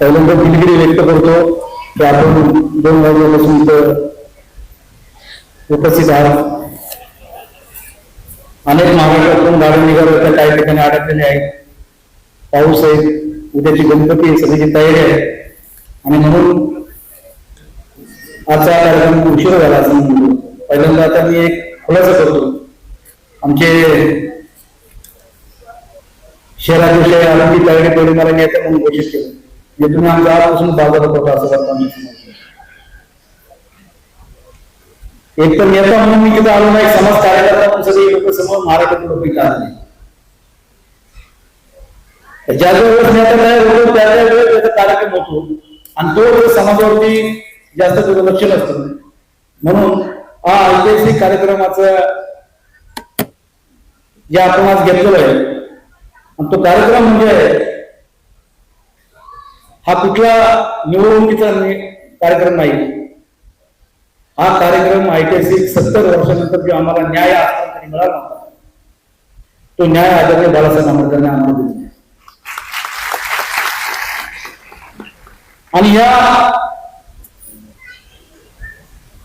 पहिल्यांदा दिलगिरी व्यक्त करतो की आपण दोन महिन्यापासून इथं उपस्थित आहात. अनेक महाराष्ट्रातून गाड्या निघाल्या काही ठिकाणी अडकलेले आहेत. पाऊस आहे उद्याची गणपती आहे सगळ्याची तयारी आहे. आणि म्हणून आजचा कार्यक्रम उशीर झाला असं म्हणतो. पहिल्यांदा आता मी एक खुलासा करतो. आमचे शहराध्यक्ष आनंदी तयारी टोळे मला नेते म्हणून घोषित केलं. म्हणजे तुम्ही आमच्या आजपासून बाजारात होता असं वाटतं एक तर नेता म्हणून मी तिथे आलो नाही समाज कार्यकर्ता म्हणून सगळे लोक समोर महाराष्ट्रातील लोक इथं आले. ज्या ज्या वेळेस नेता तयार होतो त्या त्या वेळेस त्याचा कार्यक्रम होतो. आणि तो वेळेस समाजावरती जास्त त्याचं लक्ष नसतं. म्हणून हा ऐतिहासिक कार्यक्रमाचं जे आपण आज घेतलेलं आहे आणि तो कार्यक्रम म्हणजे हा कुठला निवडणुकीचा कार्यक्रम नाही. हा कार्यक्रम ऐतिहासिक सत्तर वर्षानंतर जो आम्हाला न्याय आजपर्यंत मिळाला होता तो न्याय आदरणीय बाळासाहेब आंबेडकरांनी आम्हाला दिला आणि या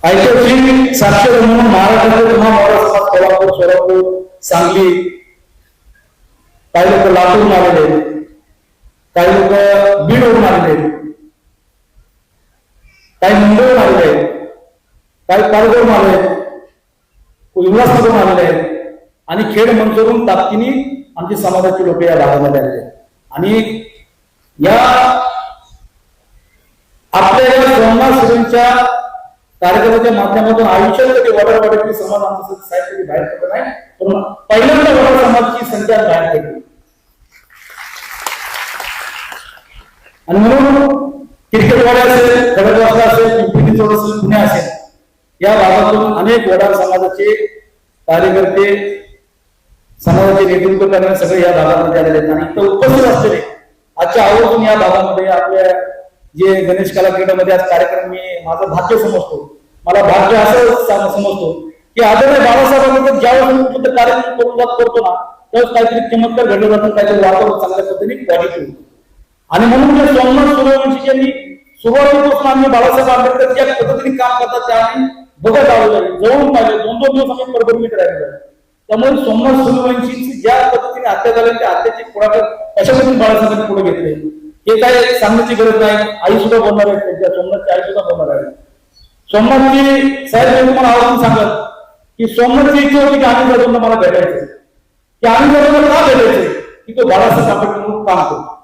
ऐतिहासिक साक्षर म्हणून महाराष्ट्रातील पुन्हा मोठा कोल्हापूर सोलापूर सांगली पाहिलं तर लातूर आलेले काही लोक बीडवरून आलेले आहेत. काही मुंबईवरून आलेले आहेत. काही पालघरहून आले आहेत. उल्हासनगरहून आलेले आहेत. आणि खेड मंचवरून ताकदीने आमची समाजाची लोक या भागामध्ये आलेले आहेत. आणि या आपल्या या सोमनाथ कार्यक्रमाच्या माध्यमातून आयुष्यात कधी वडा समाज आमचं साहेब कधी बाहेर पडत नाही. पण पहिल्यांदा वडा समाजाची संख्या बाहेर पडली. आणि म्हणून क्रिकेटवाडे असेल खडकवासला असेल पिंपरी चौड असेल पुणे असेल या भागातून अनेक वडार समाजाचे कार्यकर्ते समाजाचे नेतृत्व करणारे सगळे या भागामध्ये आलेले आहेत. आणि इथं उपस्थित असलेले आजच्या आवर्जून या भागामध्ये आपल्या जे गणेश कला क्रीडामध्ये आज कार्यक्रम मी माझं भाग्य समजतो. मला भाग्य असं समजतो की आदरणीय बाबासाहेबांबद्दल ज्यावेळेस कार्यक्रम करून जात करतो ना त्यावेळेस काहीतरी किंमत घडलं जातं काहीतरी वातावरण चांगल्या पद्धतीने क्वालिटी होतो आणि म्हणून जे सोमनाथ सूर्यवंशी यांनी सुरुवातीपासून आम्ही बाळासाहेब आंबेडकर ज्या पद्धतीने काम करतात त्या आम्ही बघत आलो जवळून पाहिजे दोन दोन दिवस आम्ही परभणीत राहिलो त्यामुळे सोमनाथ सूर्यवंशीची ज्या पद्धतीने हत्या झाली त्या हत्याची पुढाकार अशा पद्धतीने बाळासाहेबांनी पुढे घेतले? हे काय सांगण्याची गरज नाही. आई सुद्धा बोलणार आहे त्यांच्या सोमनाथची आई सुद्धा बोलणार आहे. सोमनाथची साहेब तुम्हाला आवर्जून सांगत की सोमनाथची इच्छा होती की आम्ही जाधवला मला भेटायचं. की आम्ही जाधवला का भेटायचं? की तो बाळासाहेब आंबेडकर म्हणून काम करतो.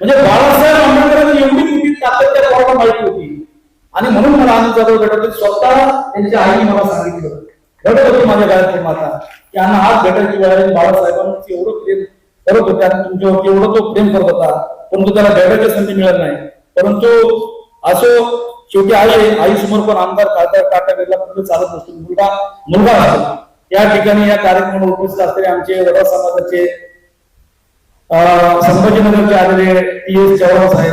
म्हणजे बाळासाहेब आंबेडकरांनी एवढी मोठी ताकद त्या पोराला माहिती होती आणि म्हणून मला आनंद जाधव भेटत स्वतः त्यांच्या आईने मला सांगितलं. घडत होती माझ्या घरातली माता. की यांना हाच भेटायची वेळ बाळासाहेबांची एवढं प्रेम करत होत्या आणि तुमच्यावरती एवढं तो प्रेम करत होता. परंतु त्याला भेटायची संधी मिळत नाही. परंतु असो शेवटी आई आई समोर पण आमदार खासदार टाटा बिर्ला पुढे चालत नसतो. मुलगा मुलगा असतो या ठिकाणी या कार्यक्रमाला उपस्थित असलेले आमचे वडा समाजाचे संभाजीनगरचे आलेले टी एस चव्हाण साहेब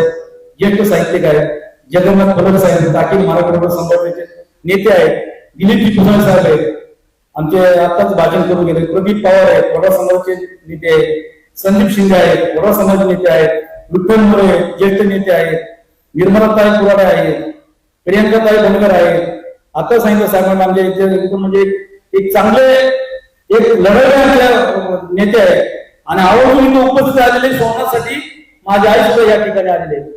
ज्येष्ठ साहित्यिक आहेत जगन्नाथ फडक साहेब अखिल महाराष्ट्र संघटनेचे नेते आहेत दिलीप पुजारी साहेब आहेत आमचे आताच भाषण करून गेले प्रदीप पवार आहेत वडा समाजाचे नेते आहेत संदीप शिंदे आहेत वडा समाज नेते आहेत विठ्ठल मोरे ज्येष्ठ नेते आहेत निर्मलाताई पुराडे आहेत प्रियंकाताई बनकर आहेत. आता सांगितलं साहेबांना आमच्या इथे म्हणजे एक चांगले एक लढवले नेते आहेत. आणि आवर्जून इथे उपस्थित आलेले सोडण्यासाठी माझी आई सुद्धा या ठिकाणी आलेली आहे.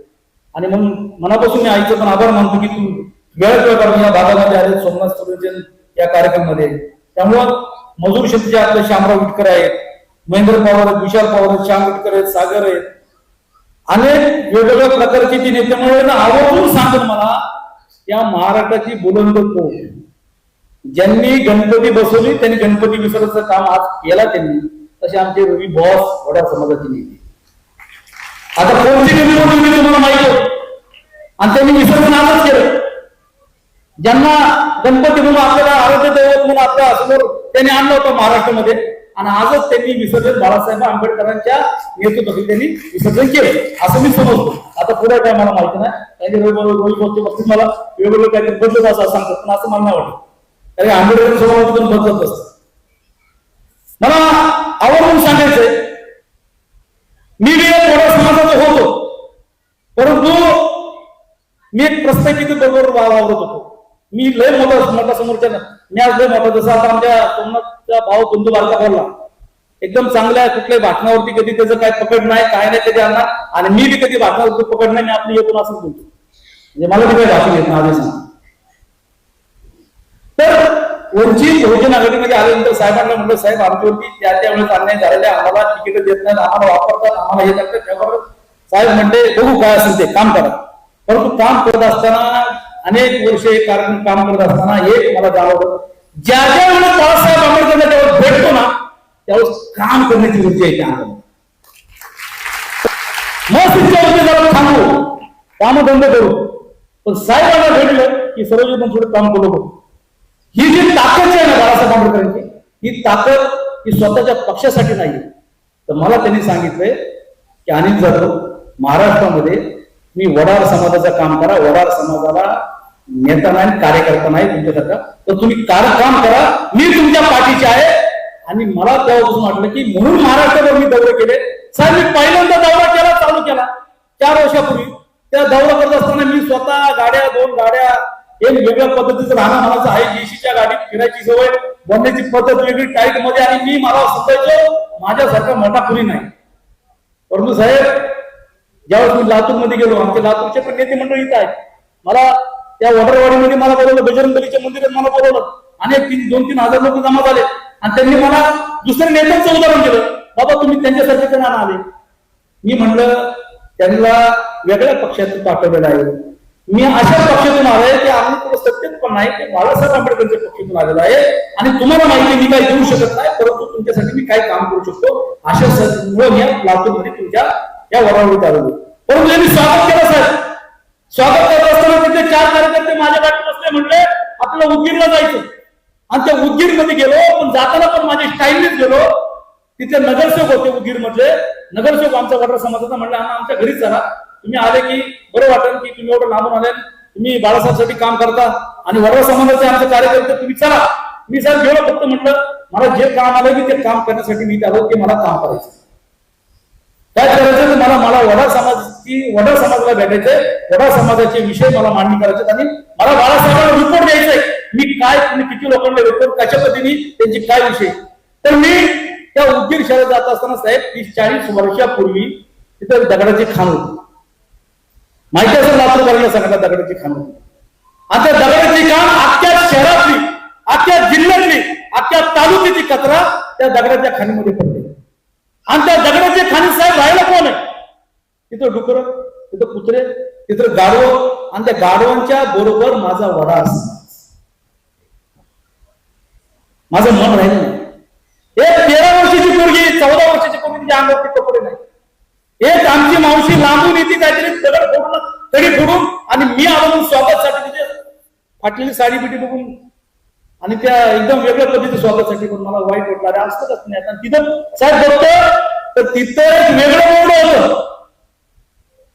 आणि म्हणून मनापासून मी आईचं पण आभार मानतो की तू वेळ वेळ काढून या भागामध्ये आले सोमनाथ सर्वजन या कार्यक्रमामध्ये. त्यामुळं मजूर शेतीचे आपले श्यामराव विटकर आहेत महेंद्र पवार आहेत विशाल पवार आहेत श्याम विटकर आहेत सागर आहेत. अनेक वेगवेगळ्या प्रकारचे ती नेत्यामुळे आवर्जून सांगत मला या महाराष्ट्राची बुलंद कोण? ज्यांनी गणपती बसवली त्यांनी गणपती विसर्जनाचं काम आज केला त्यांनी. तसे आमचे रवी बॉस वडा समाजाचे नेते. आता कोणती निवडणूक होती तुम्हाला माहिती आणि त्यांनी विसर्जन आजच केलं. ज्यांना गणपती म्हणून आपल्याला आरोग्य दैवत म्हणून आपल्यासमोर त्यांनी आणलं होतं महाराष्ट्रामध्ये. आणि आजच त्यांनी विसर्जन बाळासाहेब आंबेडकरांच्या नेतृत्वाखाली त्यांनी विसर्जन केलं. असं मी समजतो. आता पुढे काय मला माहिती नाही. त्यांनी रोहित रवी बॉसच्या बाबतीत मला वेगवेगळं काहीतरी बदलत असं सांगतात. पण असं मला नाही वाटत. कारण आंबेडकर स्वभावात बदलत असत. मला आवर्जून सांगायचंय. मी वेळ थोडा समाजाचा होतो. परंतु मी एक प्रस्ताव बरोबर वावरत होतो. मी लय मोठा मोठा समोरच्या मी आज लय मोठा जसं आता आमच्या कोमनाथचा भाव बंधू बालका बोलला एकदम चांगल्या कुठल्याही भाषणावरती कधी त्याचं काय पकड नाही काय नाही कधी आणणार आणि मी बी कधी भाषणावरती पकड नाही मी आपली येतून असंच बोलतो म्हणजे मला तिथे भाषण घेत नाही तर वंचित बहुजन आघाडीमध्ये आल्यानंतर साहेबांना म्हणलं साहेब आमच्यावरती त्या त्या वेळेस अन्याय झालेले आम्हाला तिकीट देत नाहीत आम्हाला वापरतात आम्हाला हे करतात त्यावर साहेब म्हणते बघू काय असेल ते काम करा. परंतु काम करत असताना अनेक वर्ष हे कारण काम करत असताना एक मला जाणवलं. ज्या ज्या वेळेस बाळासाहेब आंबेडकरांना त्यावेळेस भेटतो ना त्यावेळेस काम करण्याची ऊर्जा येते अंगामध्ये. मग तिच्या वरती थांबू. काम बंद करू. पण साहेबांना भेटलं की सर्वजण थोडं काम करू बघू. ही जी ताकद आहे ना बाळासाहेब आंबेडकरांची ही ताकद ही स्वतःच्या पक्षासाठी नाही तर मला त्यांनी सांगितलंय की अनिल जाधव महाराष्ट्रामध्ये मी वडार समाजाचं काम करा वडार समाजाला नेता नाही कार्यकर्ता नाही तुमच्यासारखा तर तुम्ही कार काम करा मी तुमच्या पाठीचे आहे. आणि मला तेव्हापासून वाटलं की म्हणून महाराष्ट्रावर मी दौरे केले. साहेब मी पहिल्यांदा दौरा केला चालू केला. चार वर्षापूर्वी. त्या दौरा करत असताना मी स्वतः गाड्या दोन गाड्या एक वेगळ्या पद्धतीचं राहणं मनाचं आहे जेसीच्या गाडीत फिरायची सवय बोलण्याची पद्धत वेगळी टाईटमध्ये आणि मी मला समजायचो माझ्यासारखा मोठा कुणी नाही. परंतु साहेब ज्यावेळेस मी लातूरमध्ये गेलो आमचे लातूरचे पण नेते मंडळ इथं आहेत. मला त्या वडरवाडीमध्ये मला बोलवलं बजरंगबलीच्या मंदिरात मला बोलवलं. अनेक तीन दोन तीन हजार लोक जमा झाले. आणि त्यांनी मला दुसऱ्या नेत्यांचं उदाहरण दिलं. बाबा तुम्ही त्यांच्यासारखे त्यांना आले मी म्हणलं त्यांना वेगळ्या पक्षातून पाठवलेलं आहे. मी अशा पक्षातून आलोय की आम्ही तुला सत्यत पण नाही की बाळासाहेब आंबेडकरच्या पक्षातून आलेलो आहे. आणि तुम्हाला माहिती मी काही देऊ शकत नाही परंतु तुमच्यासाठी मी काय काम करू शकतो. अशा मुळे या लातूरमध्ये तुमच्या या वरावरीत आलेलो परंतु यांनी स्वागत केलं साहेब. स्वागत करत असताना तिथे चार कार्यकर्ते माझ्या बाजूला बसले म्हणले आपल्याला उदगीरला जायचं आणि त्या उदगीरमध्ये गेलो पण जाताना पण माझ्या स्टाईलनेच गेलो. तिथे नगरसेवक होते उदगीर मधले नगरसेवक आमचा वडरा समाजाचा म्हणलं "अण्णा, आमच्या घरीच चला. तुम्ही आले की बरं वाटेल की तुम्ही एवढं लांबून आले. तुम्ही बाळासाहेबसाठी काम करता आणि वडरा समाजाचे आमचे कार्यकर्ते तुम्ही चला. मी साहेब गेलो फक्त म्हटलं मला जे काम आलं की ते काम करण्यासाठी मी आलो की मला काम करायचं. काय करायचं तर मला मला वडा समाजाची वडा समाजाला भेटायचंय. वडा समाजाचे विषय मला मांडणी करायचे आणि मला बाळासाहेबांना रिपोर्ट द्यायचंय. मी काय तुम्ही किती लोकांना रिपोर्ट कशा पद्धतीने त्यांचे काय विषय? तर मी त्या उदगीर शहरात जात असताना साहेब तीस चाळीस वर्षापूर्वी तिथं दगडाची खाण होती. माहिती असेल लातूर बाजूला दगडाची खाण. होती आणि त्या दगडाची खाण अख्ख्या शहरातली अख्ख्या जिल्ह्यातली अख्ख्या तालुक्याची कचरा त्या दगडाच्या खाणीमध्ये पडते. आणि त्या दगडाच्या खाणी साहेब राहायला कोण आहे? तिथं डुकर तिथं कुत्रे तिथं गाढव आणि त्या गाढवांच्या बरोबर माझा वडा माझं मन राहिलं नाही. एक तेरा वर्षाची पोरगी चौदा वर्षाची पोरगी तिच्या अंगावरती कपडे नाही. एक आमची मावशी लांबून येते काहीतरी तरी फोडून आणि मी आलो म्हणून स्वागतसाठी तिथे फाटलेली साडी बिटी बघून आणि त्या एकदम वेगळ्या पद्धतीचं स्वागतासाठी पण मला वाईट वाटलं. अरे असतच नाही आता. तिथं साहेब बघतो तर तिथं एक वेगळं बोर्ड होतं.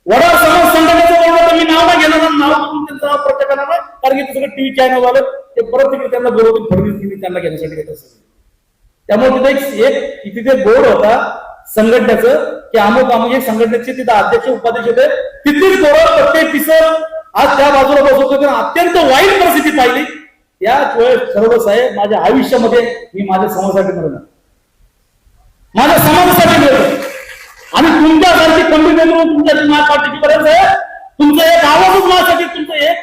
वडा समाज संघटनेचं बोर्ड होतं. मी नाव नाही घेणार नाव घेऊन त्यांचं प्रत्येकाला नाही. कारण की सगळं टीव्ही चॅनल आलं ते परत तिकडे त्यांना बरोबर फडणवीस टीव्ही त्यांना घेण्यासाठी घेत असत त्यामुळे तिथे एक तिथे बोर्ड होता संघटनेचं की अमुक अमुक एक संघटनेचे तिथे अध्यक्ष उपाध्यक्ष होते. तिथली बोर्ड प्रत्येक पिसर आज त्या बाजूला बसवतो कारण अत्यंत वाईट परिस्थिती पाहिली. याच वेळेस सर्व साहेब माझ्या आयुष्यामध्ये मी माझ्या समाजासाठी मिळवलं माझ्या समाजासाठी मिळवलं आणि तुमच्यासारखी कंपनी म्हणून तुमच्या माझ्या पाठीची आहे तुमचं एक आवाजच माझ्यासाठी तुमचं एक.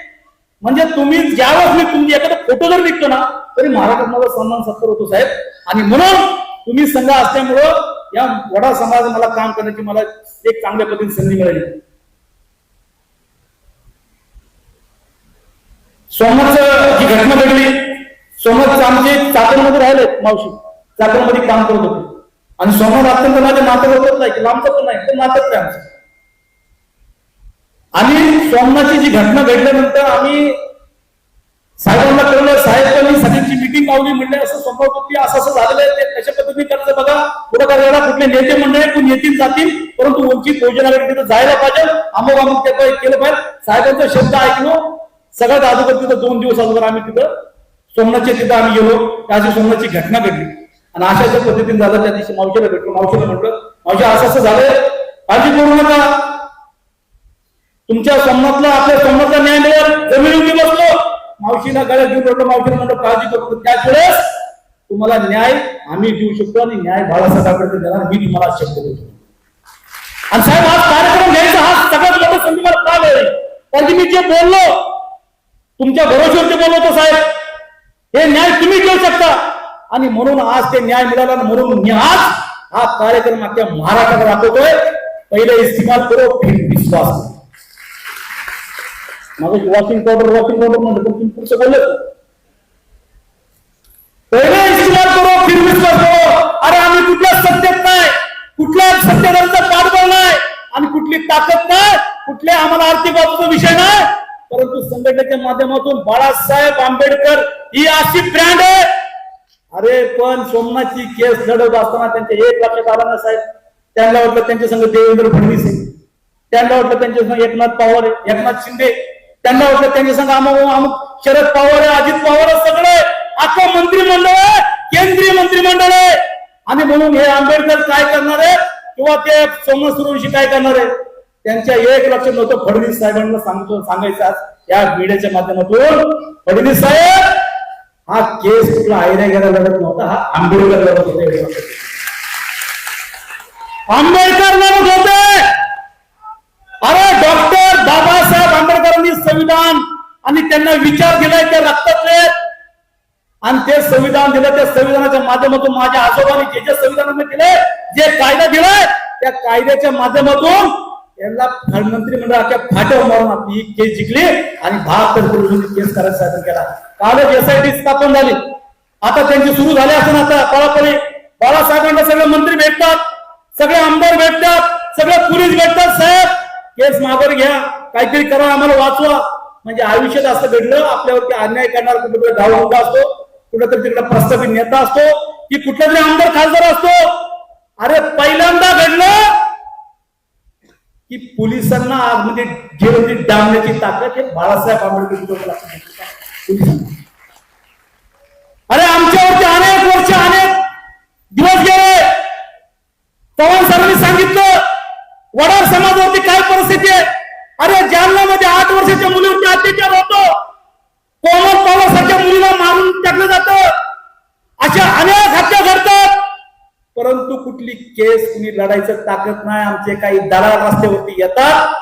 म्हणजे तुम्ही ज्यावेळेस मी तुमची एखादा फोटो जर निघतो ना तरी महाराष्ट्रात माझा सन्मान सत्कार होतो साहेब. आणि म्हणून तुम्ही संघ असल्यामुळं या वडा समाज मला काम करण्याची मला एक चांगल्या पद्धतीने संधी मिळाली. सोमच जी घटना घडली सोमच आमचे चाकरमध्ये राहिले मावशी. चाकरमध्ये काम करत होते. आणि सोमनाथ अत्यंत माझ्या नातं नाही की लांबचं पण नाही तर नातच आहे आमचं. आणि सोमनाथची जी घटना घडल्यानंतर आम्ही साहेबांना कळलं साहेबांनी सगळ्यांची मिटिंग लावली म्हणले असं समोर होती असं असं झालेलं आहे ते कशा पद्धतीने करायचं बघा. पुढे करायला कुठले नेते मंडळी कोण येतील जातील परंतु वंचित भोजनाकडे तिथं जायला पाहिजे. अमुक अमुक ते केलं पाहिजे साहेबांचा शब्द ऐकलो. सगळ्यात अगोदर तिथं दोन दिवस अगोदर आम्ही तिथं सोमनाथच्या तिथं आम्ही गेलो. त्याची सोमनाथची घटना घडली. आणि अशा अशा पद्धतीने झालं त्या दिवशी मावशीला भेटलो. मावशीला म्हटलं मावशी असं असं झालंय. काळजी करू नका. तुमच्या सोमनाथला आपल्या सोमनाथला न्याय मिळेल. जमीन मी बसलो. मावशीला गळ्यात घेऊन रडलो मावशीला म्हणलं काळजी करू त्याच वेळेस तुम्हाला न्याय आम्ही देऊ शकतो आणि न्याय बाळासाहेबांकडे देणार मी तुम्हाला शब्द देतो. आणि साहेब हा कार्यक्रम घ्यायचा हा सगळ्यात मोठा संधी मला का मिळेल कारण की मी जे बोललो तुमच्या भरोश्यावर बोललो होतो साहेब. हे न्याय तुम्ही घेऊ शकता. आणि म्हणून आज ते न्याय मिळाला आणि म्हणून मी आज हा कार्यक्रम आपल्या महाराष्ट्रात राबवतोय. पहिले इस्तिमाल करो फिर विश्वास माझं वॉशिंग पावडर वॉशिंग पावडर म्हणतो तुम्ही पुढचं बोलले. पहिले इस्तेमाल करो फिर विश्वास करो. अरे आम्ही कुठल्या सत्तेत नाही कुठल्या सत्तेदारांचा पाठबळ नाही आणि कुठली ताकद नाही कुठल्या आम्हाला आर्थिक बाबतीचा विषय नाही. परंतु संघटनेच्या माध्यमातून बाळासाहेब आंबेडकर ही अशी ब्रँड आहे. अरे पण सोमनाथची केस लढवत असताना त्यांच्या एक लक्षात आला ना साहेब. त्यांना वाटलं त्यांच्या संघ देवेंद्र फडणवीस त्यांना वाटलं त्यांच्या संघ एकनाथ पवार एकनाथ शिंदे. त्यांना वाटलं त्यांनी सांगा अमुक अमुक शरद पवार आहे अजित पवार आहे सगळे अख्खं मंत्रिमंडळ आहे केंद्रीय मंत्रिमंडळ आहे. आणि म्हणून हे आंबेडकर काय करणार आहे? किंवा ते सोमनाथ काय करणार आहे? त्यांच्या एक लक्ष नव्हतं फडणवीस साहेबांना सांगतो सांगायचं आज या मीडियाच्या माध्यमातून. फडणवीस साहेब हा केस कुठला आयऱ्या गेला लढत नव्हता हा आंबेडकर लढत होते. आंबेडकर लढत होते. अरे डॉक्टर संविधान आणि त्यांना विचार दिलाय त्या रक्तातले. आणि ते संविधान दिलं त्या संविधानाच्या माध्यमातून माझ्या आजोबांनी जे जे संविधानाने दिले जे कायदा दिलाय त्या कायद्याच्या माध्यमातून यांना मंत्रिमंडळाच्या फाट्यावर मारून ही केस जिंकली आणि बहात्तर केस करायचा प्रयत्न केला. कालच एसआयटी स्थापन झाली. आता त्यांची सुरू झाली असं आता पळापळी बाळासाहेबांना सगळे मंत्री भेटतात सगळे आमदार भेटतात सगळे पोलीस भेटतात साहेब. केस माघार घ्या. काहीतरी करा आम्हाला वाचवा. म्हणजे आयुष्यात असं घडलं आपल्यावरती अन्याय करणार कुठेतरी गावमुंडा असतो कुठेतरी तिकडे प्रस्थापित नेता असतो की कुठला तरी आमदार खासदार असतो. अरे पहिल्यांदा घडलं की पोलिसांना आगमध्ये जेवढी डांबण्याची ताकद हे बाळासाहेब आंबेडकर अरे आमच्यावरती अनेक वर्ष अनेक दिवस गेले. पवार सरांनी सांगितलं वडार समाजावरती काय परिस्थिती आहे? अरे जालनामध्ये आठ वर्षाच्या मुलीवरती अत्याचार होतो. कोमल पवारसारख्या मुलीला मारून टाकलं जात. अशा अनेक हत्या घडतात. परंतु कुठली केस कुणी लढायचं ताकद नाही. आमचे काही दलाल रस्त्यावरती येतात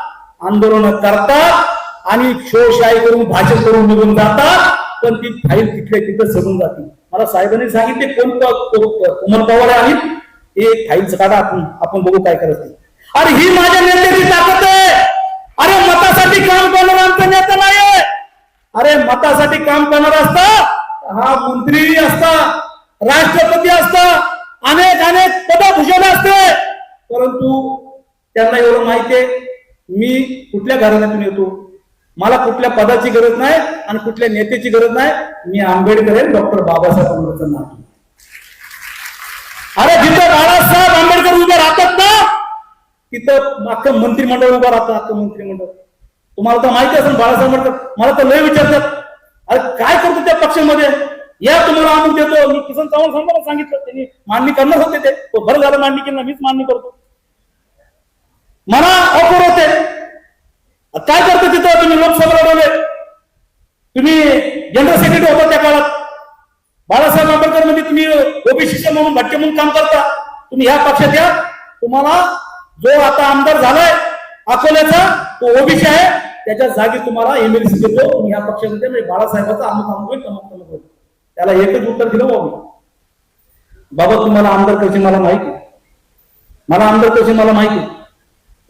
आंदोलन करतात आणि शोशाही करून भाषण करून निघून जातात. पण ती फाईल तिथल्या तिथं सडून जाते. मला साहेबांनी सांगितले कोण कोमल पवार आहे हे फाईलचं काढा आपण. आपण बघू काय करत नाही अरे ही माझ्या नेत्याची ताकद आहे. मतासाठी काम करणार आमचा नेता नाही अरे मतासाठी काम करणार असता हा मंत्री असता राष्ट्रपती असता अनेक अनेक पदभूषण असते. परंतु त्यांना एवढं माहितीये मी कुठल्या घराण्यातून येतो? मला कुठल्या पदाची गरज नाही आणि कुठल्या नेत्याची गरज नाही. मी आंबेडकर आहे डॉक्टर बाबासाहेब आंबेडकर नाव अरे जिथं बाळासाहेब आंबेडकर उभे राहतात ना तिथं अख्खं मंत्रिमंडळ उभं राहतं अख्खं मंत्रिमंडळ. तुम्हाला तर माहिती असेल बाळासाहेब आंबेडकर मला तर लय विचारतात. अरे काय करतो त्या पक्षामध्ये? या तुम्हाला आणून देतो. मी किसन चव्हाण साहेबांना सांगितलं. त्यांनी मांडणी करणार होते ते. तो बरं झालं मांडणी केलं मीच मांडणी करतो. मला ऑफर होते. काय करतो तिथं? तुम्ही लोकसभा लढवले तुम्ही जनरल सेक्रेटरी होता त्या काळात. बाळासाहेब आंबेडकर म्हणजे तुम्ही ओबीसीचे म्हणून भटके म्हणून काम करता. तुम्ही ह्या पक्षात या. तुम्हाला जो आता आमदार झालाय अकोल्याचा तो ओबीसी आहे. त्याच्या जागी तुम्हाला एमएलसी देतो. तुम्ही ह्या पक्षामध्ये म्हणजे बाळासाहेबाचा अमुक अमुक होईल अमुक अमुक होईल त्याला एकच उत्तर दिलं बाबा. बाबा तुम्हाला आमदार कशी मला माहिती मला आमदार कशी मला माहिती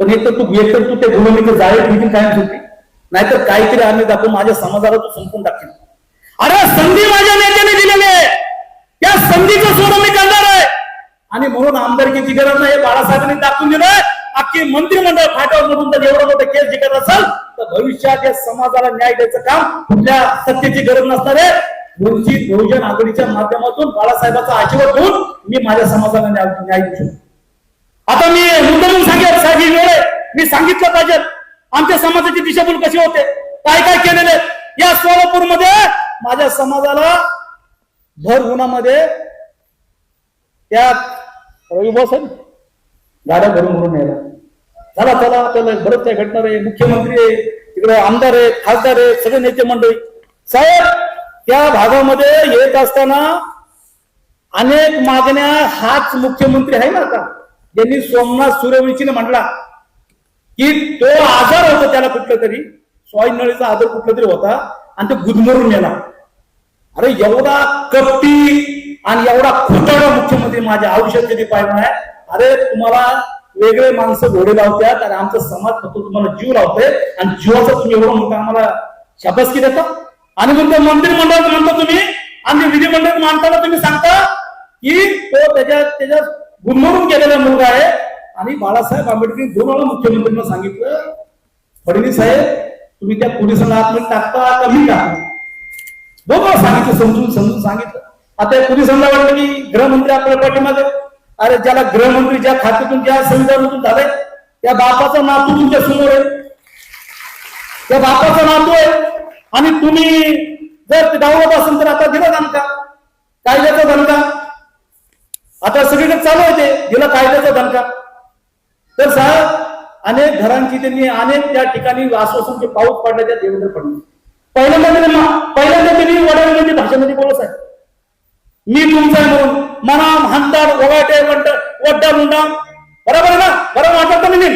पण एकतर तू एकतर तू ते गुणवणीचे जाळे ठेवतील कायम सुट्टी नाहीतर काहीतरी आम्ही दाखवून माझ्या समाजाला तू संपून टाकशील अरे संधी माझ्या नेत्याने दिलेली आहे. या संधीचं सोडून मी करणार आहे. आणि म्हणून आमदारकीची गरज नाही बाळासाहेबांनी दाखवून दिलं अख्खी मंत्रिमंडळ फाट्यावर मधून जर एवढं मोठं केस जिंकत असेल तर भविष्यात या समाजाला न्याय द्यायचं काम कुठल्या सत्तेची गरज नसणार आहे. वंचित बहुजन आघाडीच्या माध्यमातून बाळासाहेबांचा आशीर्वाद घेऊन मी माझ्या समाजाला न्याय न्याय देऊ शकतो. आता मी मुद्दामून सांगेल साहेब वेळ मी सांगितलं पाहिजे. आमच्या समाजाची दिशाभूल कशी होते? काय काय केलेले या सोलापूरमध्ये माझ्या समाजाला भर उन्हामध्ये त्या रविभाऊ साहेब गाड्या भरून भरून यायला चला चला आपल्याला बरंच काय घडणार आहे. मुख्यमंत्री आहे तिकडे आमदार आहेत खासदार आहेत सगळे नेते मंडळी. साहेब त्या भागामध्ये येत असताना अनेक मागण्या हाच मुख्यमंत्री आहे ना आता. ज्यांनी सोमनाथ सूर्यवंशीने म्हटला की तो आजार होता त्याला कुठला तरी. स्वाईन नळीचा आजार कुठला तरी होता आणि तो गुदमरून गेला अरे एवढा कपटी आणि एवढा खोटाडा मुख्यमंत्री माझ्या आयुष्यात कधी पाहिला नाही. अरे तुम्हाला वेगळे माणसं घोडे लावतात आणि आमचा समाज फक्त तुम्हाला जीव लावतोय आणि जीवाचा तुम्ही एवढा मोठा आम्हाला शाबासकी देता? आणि मग मंदिर मंडळात म्हणता तुम्ही आणि विधिमंडळात मानताना तुम्ही सांगता की तो त्याच्या त्याच्या गुणमरून गेलेला मुलगा आहे. आणि बाळासाहेब आंबेडकर दोन वेळा मुख्यमंत्र्यांना सांगितलं फडणवीस साहेब तुम्ही त्या पोलिसांना आतमध्ये टाकता का मी टाकता दोन वेळा सांगितलं समजून समजून सांगितलं. आता पोलिसांना वाटलं की गृहमंत्री आपल्या पाठीमागे अरे ज्याला गृहमंत्री ज्या खात्यातून ज्या संविधानातून झालंय त्या बापाचा नातू तुमच्यासमोर आहे. त्या बापाचा नातू आहे. आणि तुम्ही जर ते डावलत असेल तर आता दिला दणका कायद्याचा दणका आता सगळीकडे चालू आहे ते. दिला कायद्याचा दणका तर साहेब अनेक घरांची त्यांनी अनेक त्या ठिकाणी आश्वासनचे पाऊस पडले त्या देवेंद्र फडणवीस. पहिल्यांदा त्यांनी पहिल्यांदा त्यांनी वडिलांमध्ये भाषेमध्ये बोलत आहे मी तुमचा आहे म्हणून मना हंतार वगाटे वड्ड वड्डा मुंडा बरोबर आहे ना बरोबर वाटत नाही नेम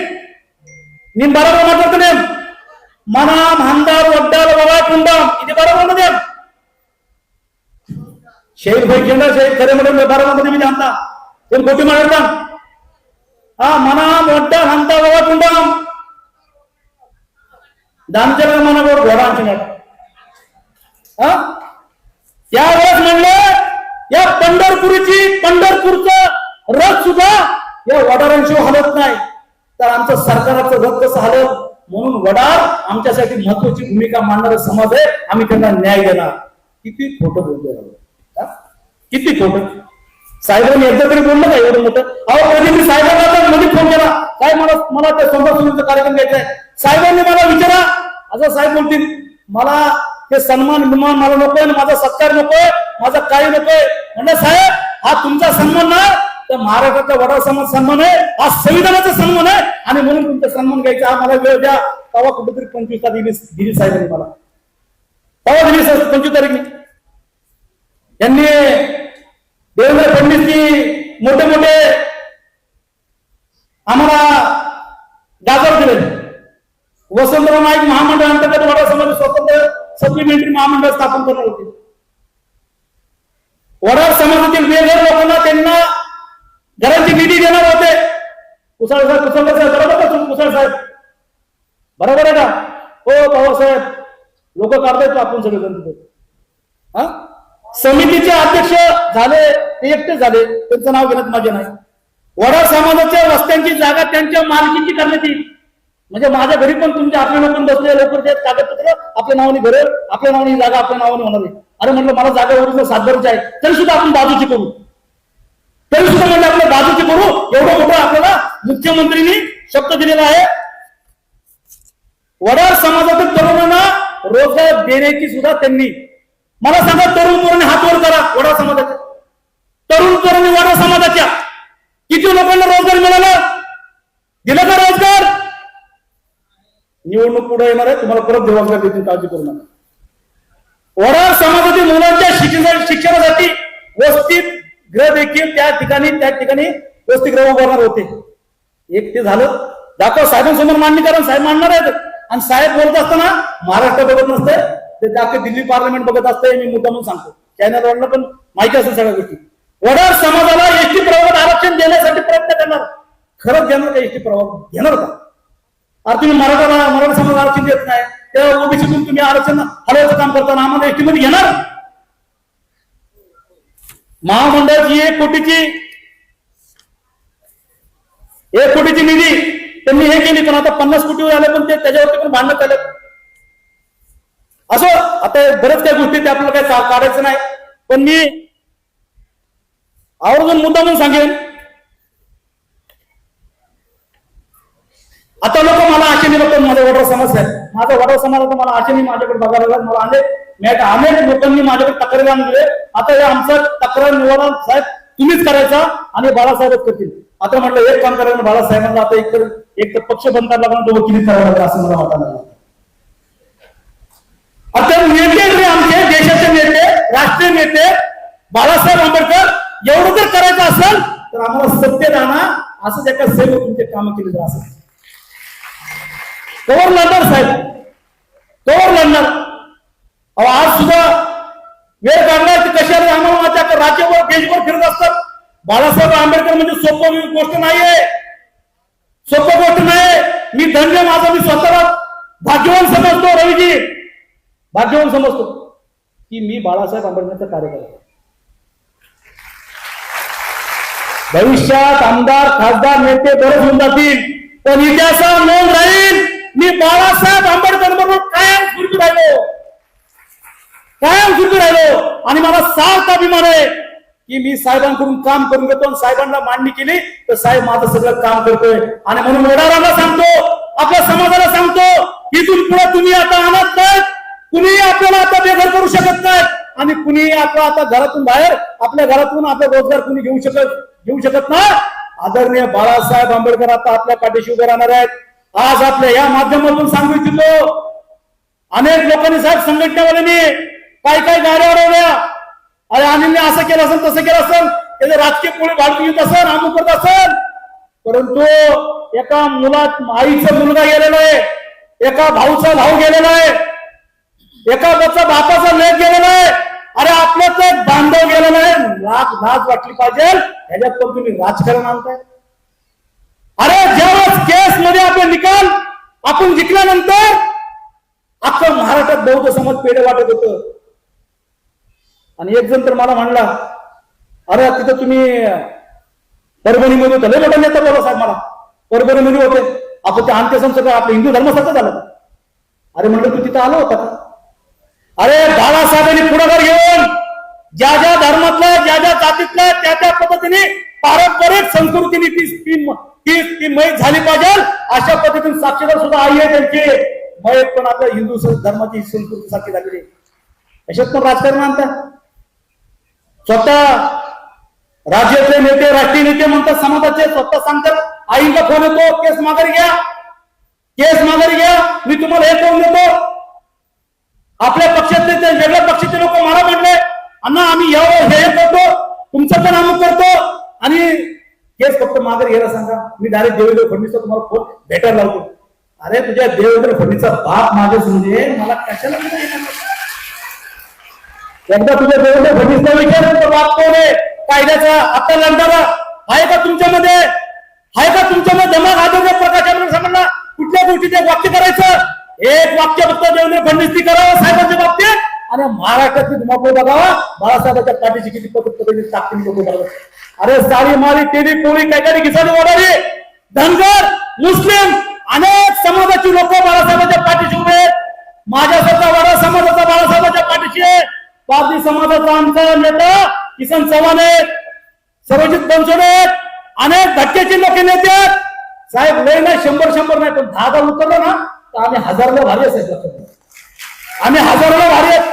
निम बरोबर वाटत नेम मना हंतार वड्डाल वगाट मुंडा ఇది बरोबर मध्ये शेख भाई केंद्र शेख खरे म्हणून बरोबर मध्ये मी जाणता ते खोटी मारता हा मना मोठा हंता वगाट मुंडा दामचर मनावर घोडांची नट हा त्यावेळेस म्हणलं या पंढरपूरची पंढरपूरचं रथ सुद्धा या वडारांशिवाय हलत नाही. तर आमचं सरकाराचं रथ कसं हलत म्हणून वडार आमच्यासाठी महत्वाची भूमिका मांडणारा समाज आहे. आम्ही त्यांना न्याय देणार. किती खोटं बोलतोय किती खोटं? साहेबांनी एकदा तरी बोललं का एवढं मोठं? अहो कधी मी साहेबांना मध्ये फोन केला. काय मला मला त्या संभाषणाचा कार्यक्रम घ्यायचा आहे? साहेबांनी मला विचारा. असं साहेब बोलतील मला ते सन्मान विमान मला नकोय आणि माझा सत्कार नकोय माझा काही नकोय. म्हणलं साहेब हा तुमचा सन्मान ना? तर महाराष्ट्राचा वडा समाज सन्मान आहे हा संविधानाचा सन्मान आहे. आणि म्हणून तुमचा सन्मान घ्यायचा हा मला वेळ द्या. तेव्हा कुठेतरी पंचवीस तारीख दिली दिली साहेबांनी मला. तेव्हा दिली साहेब पंचवीस तारीख यांनी देवेंद्र फडणवीसनी मोठे मोठे आम्हाला गाजर दिले वसंतराव नाईक महामंडळ अंतर्गत वडा समाज स्वतंत्र सप्लिमेंटरी महामंडळ स्थापन करणार होते. वडार समाजातील वेगवेगळ्या लोकांना त्यांना घरांची निधी देणार होते. कुसाळ साहेब कुसळ साहेब बरोबर का तुम्ही कुसाळ साहेब. बरोबर आहे का? हो बाबासाहेब लोक काढतायत आपण सगळे जण तिथे. हा? समितीचे अध्यक्ष झाले ते एकटे झाले. त्यांचं नाव घेण्यात माझे नाही. वडार समाजाच्या रस्त्यांची जागा त्यांच्या मालकीची करण्यात येईल. म्हणजे माझ्या घरी पण तुमच्या आपल्या लोक बसले लवकर ते कागदपत्र आपल्या नावाने भरेल आपल्या नावाने जागा आपल्या नावाने होणार अरे म्हटलं मला जागा ओरिजिनल सातबारीची आहे. तरी सुद्धा आपण बाजूची करू. तरी सुद्धा म्हणजे आपल्या बाजूची करू. एवढं मोठं आपल्याला मुख्यमंत्रीनी शब्द दिलेला आहे. वडार समाजातील तरुणांना रोजगार देण्याची सुद्धा त्यांनी. मला सांगा तरुण तरुणी हात वर करा वडार समाजाच्या. तरुण तरुणी वडार समाजाच्या. किती लोकांना रोजगार मिळाला दिला का रोजगार निवडणूक पुढे येणार आहे तुम्हाला परत जबाबदारी देतील काळजी करू नका. वडार समाजातील मुलांच्या शिक्षण शिक्षणासाठी वस्तीत ग्रह देखील त्या ठिकाणी त्या ठिकाणी वसतिगृह उभारणार होते. एक ते झालं. दाखव साहेबांसमोर मान्य कारण साहेब मांडणार आहेत. आणि साहेब बोलत असताना महाराष्ट्र बघत नसते ते दाखव दिल्ली पार्लमेंट बघत असते मी मुद्दा म्हणून सांगतो. चॅनल वाढलं पण माहिती असेल सगळ्या गोष्टी. वडार समाजाला एसटी प्रवाहात आरक्षण देण्यासाठी प्रयत्न करणार. खरंच देणार का एसटी प्रवाह घेणार का? अरे तुम्ही मराठा मराठा समाज आरक्षण देत नाही. त्या ओबीसीतून तुम्ही आरक्षण हलवायचं काम करताना आम्हाला एसटीमध्ये घेणार? महामंडळाची एक कोटीची एक कोटीची निधी त्यांनी हे केली पण आता पन्नास कोटीवर आले पण ते त्याच्यावरती पण भांडण्यात आले असं आता बरेच काही गोष्टी ते आपल्याला काही काढायचं नाही. पण मी आवर्जून मुद्दा म्हणून सांगेन आता लोक मला आशेने बघतात माझ्या वडा समस्या आहे माझा वडा समाज आता मला आशेने माझ्याकडे बघायला लागला. मला अनेक मी अनेक लोकांनी माझ्याकडे तक्रारी आणले. आता हे आमचा तक्रार निवारण साहेब तुम्हीच करायचा आणि बाळासाहेबच करतील. आता म्हटलं एक काम करायला बाळासाहेबांना आता एक तर एक तर पक्ष बंद करायला लागला तो वकिली करायला लागला असं मला वाटायला लागलं. आता नेते आमचे देशाचे नेते राष्ट्रीय नेते बाळासाहेब आंबेडकर एवढं जर करायचं असेल तर आम्हाला सत्य राहणार. असंच एका सेव तुमचे काम केले जर असेल. कवर लढणार साहेब. कवर लढणार अहो आज सुद्धा वेळ काढणार ते कशाला राहणार माझ्या राज्यभर देशभर फिरत असतात? बाळासाहेब आंबेडकर म्हणजे सोपं गोष्ट नाहीये. सोपं गोष्ट नाही मी धन्य माझा मी स्वतःला भाग्यवान समजतो रवीजी. भाग्यवान समजतो की मी बाळासाहेब आंबेडकरचा कार्यकर्ता भविष्यात आमदार खासदार नेते बरेच होऊन जातील पण इतिहासात नोंद राहील. मी बाळासाहेब आंबेडकर बरोबर कायम स्फूर्ती राहिलो. कायम स्फूर्ती राहिलो. आणि मला सार्थ अभिमान आहे की मी साहेबांकडून काम करून घेतो आणि साहेबांना मांडणी केली. तर साहेब माझं सगळं काम करतोय. आणि म्हणून वडाराला सांगतो आपल्या समाजाला सांगतो इथून पुढे तुम्ही आता आणत नाही कुणीही आपल्याला आता बेघर करू शकत नाहीत. आणि कुणीही आपला आता घरातून बाहेर आपल्या घरातून आपला रोजगार कुणी घेऊ शकत घेऊ शकत नाही. आदरणीय बाळासाहेब आंबेडकर आता आपल्या पाठीशी उभे राहणार आहेत. आज आपल्या या माध्यमातून सांगू इच्छितो अनेक लोकांनी साहेब संघटनेवाल्यांनी काय काय गाड्या अडवल्या. अरे अनिलने असं केलं असेल तसं केलं असेल त्याचे राजकीय पुढे भाडून येत असेल अमुक करत असेल. परंतु एका मुलात आईचा मुलगा गेलेला आहे एका भाऊचा भाऊ गेलेला आहे एका बच्चा बापाचा लेख गेलेला आहे. अरे आपलं तर बांधव गेलेलं आहे लाख लाज वाटली पाहिजे. ह्याच्यात पण तुम्ही राजकारण आणताय. अरे ज्यावेळेस केस मध्ये आपले निकाल आपण जिंकल्यानंतर अख्खा महाराष्ट्रात बौद्ध समाज पेढे वाटत होतं. आणि एक जण तर मला म्हणला अरे तिथं तुम्ही परभणीमध्ये होते. लय मोठा नेता बोला साहेब मला. परभणीमध्ये होते. आपण ते अंत्यसंस्कार आपलं हिंदू धर्मासारखं झालं. अरे म्हणलं तू तिथं आलो होता का? अरे बाळासाहेबांनी पुढाकार घेऊन ज्या ज्या धर्मातल्या ज्या ज्या जातीतल्या त्या त्या पद्धतीने पारंपरिक संस्कृतीने ती ती ती ती मैत झाली पाहिजे. अशा पद्धतीने साक्षीदार सुद्धा आई आहे त्यांची. मयत पण आपल्या हिंदू धर्माची संस्कृती सारखी झालेली अशात पण राजकारण आणतात स्वतः राज्यातले नेते राष्ट्रीय नेते म्हणतात समाजाचे स्वतः सांगतात आईला फोन येतो केस माघारी घ्या. केस माघारी घ्या. मी तुम्हाला हे करून देतो. आपल्या पक्षातले ते वेगळ्या पक्षाचे लोक मला म्हणले अण्णा आम्ही यावं हे हे करतो. तुमचं पण आम्ही करतो. आणि केस फक्त माघारी घ्यायला सांगा. मी डायरेक्ट देवेंद्र फडणवीसचा तुम्हाला फोन भेटायला लावतो. अरे तुझ्या देवेंद्र फडणवीसचा बाप माझे म्हणजे मला कशाला एकदा तुझ्या देवेंद्र फडणवीसचा विचार बाप कोण आहे? कायद्याचा आता लढणारा आहे का तुमच्यामध्ये? आहे का तुमच्यामध्ये दमाग आदर प्रकाशामध्ये समजला कुठल्या गोष्टीचे वाक्य करायचं? एक वाक्य फक्त देवेंद्र फडणवीस करावं साहेबांच्या बाबतीत. आणि महाराष्ट्रातली धुमाकूळ बघावा. बाळासाहेबांच्या पाठीची किती पद्धत पद्धतीने ताकदीने लोक बघावं. अरे सारी मारी तेरी पोळी काय काय घिसाली वाढावी धनगर मुस्लिम अनेक समाजाची लोक बाळासाहेबांच्या पाठीशी उभे आहेत. माझ्यासारखा वाडा समाजाचा बाळासाहेबांच्या पाठीशी आहे. पारधी समाजाचा आमचा नेता किसन चव्हाण आहेत. सर्वजित बनसोड आहेत. अनेक धक्क्याचे लोक नेते आहेत. साहेब लय नाही शंभर शंभर नाही पण दहा हजार उतरलं ना तर आम्ही हजारला भारी असेल साहेब. आम्ही हजारला भारी आहेत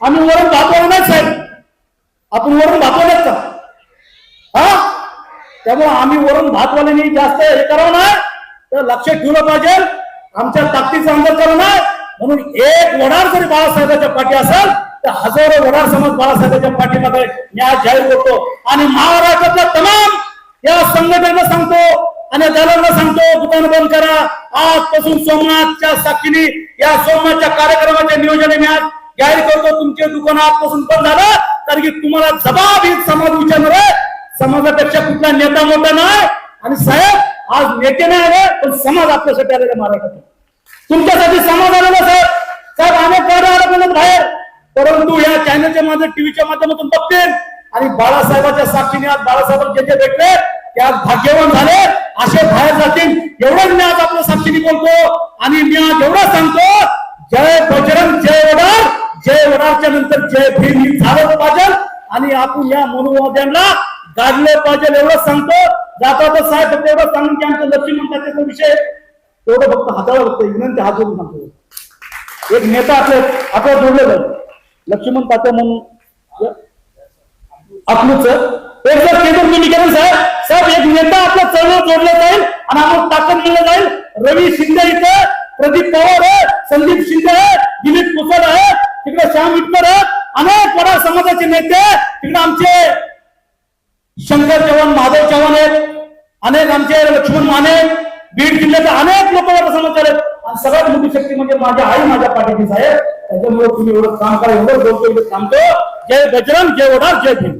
आम्ही वरून भातवाले नाही साहेब. आपण वरून भातवाले का? हा? त्यामुळे आम्ही वरून भातवाल्यांनी जास्त हे करावं ना तर लक्ष ठेवलं पाहिजे. आमच्या ताकदीचा अंदाज करू नये म्हणून एक वडार जरी बाळासाहेबांच्या पाठी असेल तर हजारो वडार समाज बाळासाहेबांच्या पाठीमध्ये न्याय जाहीर करतो आणि महाराष्ट्रातल्या तमाम या संघटनेला सांगतो आणि दलांना सांगतो दुकान बंद करा. आजपासून सोमनाथच्या साक्षीने या सोमनाथच्या कार्यक्रमाच्या नियोजन मी आज जाहीर करतो तुमचे दुकान आजपासून बंद झालं. कारण की तुम्हाला जबाबदारी समाज विचारणार आहे. समाजापेक्षा कुठला नेता मोठा नाही. आणि साहेब आज नेते नाही आले पण समाज आपल्यासाठी आलेला महाराष्ट्रात तुमच्यासाठी समाज आलेला साहेब. साहेब अनेक गाड्या म्हणत बाहेर. परंतु या चॅनलच्या माध्यम टीव्हीच्या माध्यमातून बघतील आणि बाळासाहेबाच्या साक्षीने आज बाळासाहेब जे जे भेटले ते आज भाग्यवान झाले. असे बाहेर जातील एवढंच मी आज आपल्या साक्षीने बोलतो. आणि मी आज एवढं सांगतो जय बजरंग जय वडार. जय वडारच्या नंतर जय भीम ही झालं पाहिजे आणि आपण या मनोवाद्यांना गाजलं पाहिजे एवढं सांगतो. जाता तर साहेब फक्त एवढं सांगून की आमचं लक्ष म्हणतात त्याचा विषय. तेवढं फक्त हाताळा फक्त विनंती हात जोडून सांगतो. एक नेता आपल्या आपल्या जोडलेलं लक्ष्मण तात्या म्हणून आपलंच. एक जर केंद्र तुम्ही साहेब. साहेब एक नेता आपल्या चळवळ जोडला जाईल आणि आपण ताकद दिलं जाईल. रवी शिंदे इथे प्रदीप पवार आहे संदीप शिंदे आहे दिलीप कुसर आहे तिकडे श्याम विटकर आहे. अनेक वडा समाजाचे नेते तिकडे आमचे शंकर चव्हाण माधव चव्हाण आहेत. अनेक आमचे लक्ष्मण माने बीड जिल्ह्याचे अनेक लोक वडा समाजाचे आहेत. आणि सगळ्यात मोठी शक्ती म्हणजे माझ्या आई माझ्या पाठीची साहेब. त्याच्यामुळे तुम्ही एवढं काम करा एवढं बोलतो एवढं थांबतो जय गजरंग जय वडार जय भीम.